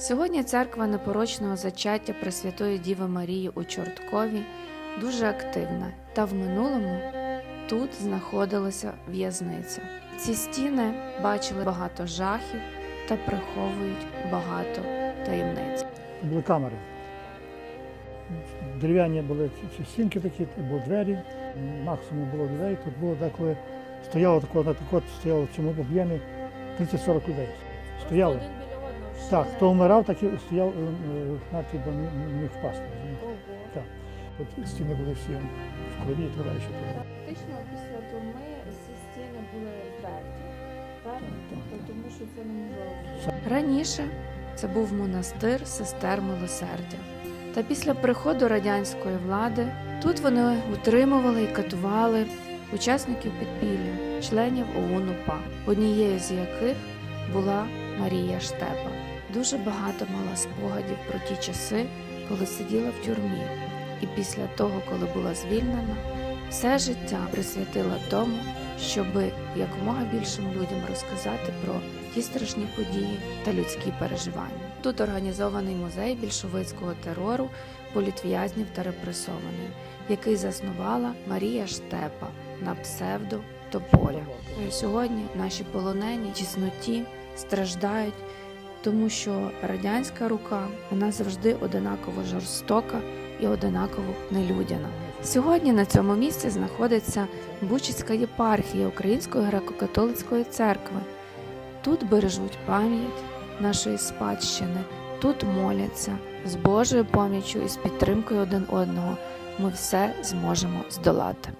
Сьогодні церква непорочного зачаття Пресвятої Діви Марії у Чорткові дуже активна, та в минулому тут знаходилася в'язниця. Ці стіни бачили багато жахів та приховують багато таємниць. були камери. Дерев'яні були ці- стінки такі, були двері, максимум було людей. Тут було деколи стояло тако, на тако, стояло в цьому об'ємі 30-40 людей. Стояли. Так, хто вмирав, так і стояв е, е, бо не міг впасти. Ого. От стіни були всі в крові і так далі. Фактично після Томи ці стіни були вверті. Так? Так, Тому що це неможливо. Раніше це був монастир сестер милосердя. Та після приходу радянської влади тут вони утримували і катували учасників підпілля, членів ОУН УПА, однією з яких була Марія Штепа. Дуже багато мала спогадів про ті часи, коли сиділа в тюрмі, і після того, коли була звільнена, все життя присвятила тому, щоби якомога більшим людям розказати про ті страшні події та людські переживання. Тут організований музей більшовицького терору, політв'язнів та репресованих, який заснувала Марія Штепа на псевдо Тополя. Сьогодні наші полонені тісноті страждають, тому що радянська рука вона завжди одинаково жорстока і одинаково нелюдяна. Сьогодні на цьому місці знаходиться Бучицька єпархія Української греко-католицької церкви. Тут бережуть пам'ять нашої спадщини, тут моляться з Божою поміччю і з підтримкою один одного. Ми все зможемо здолати.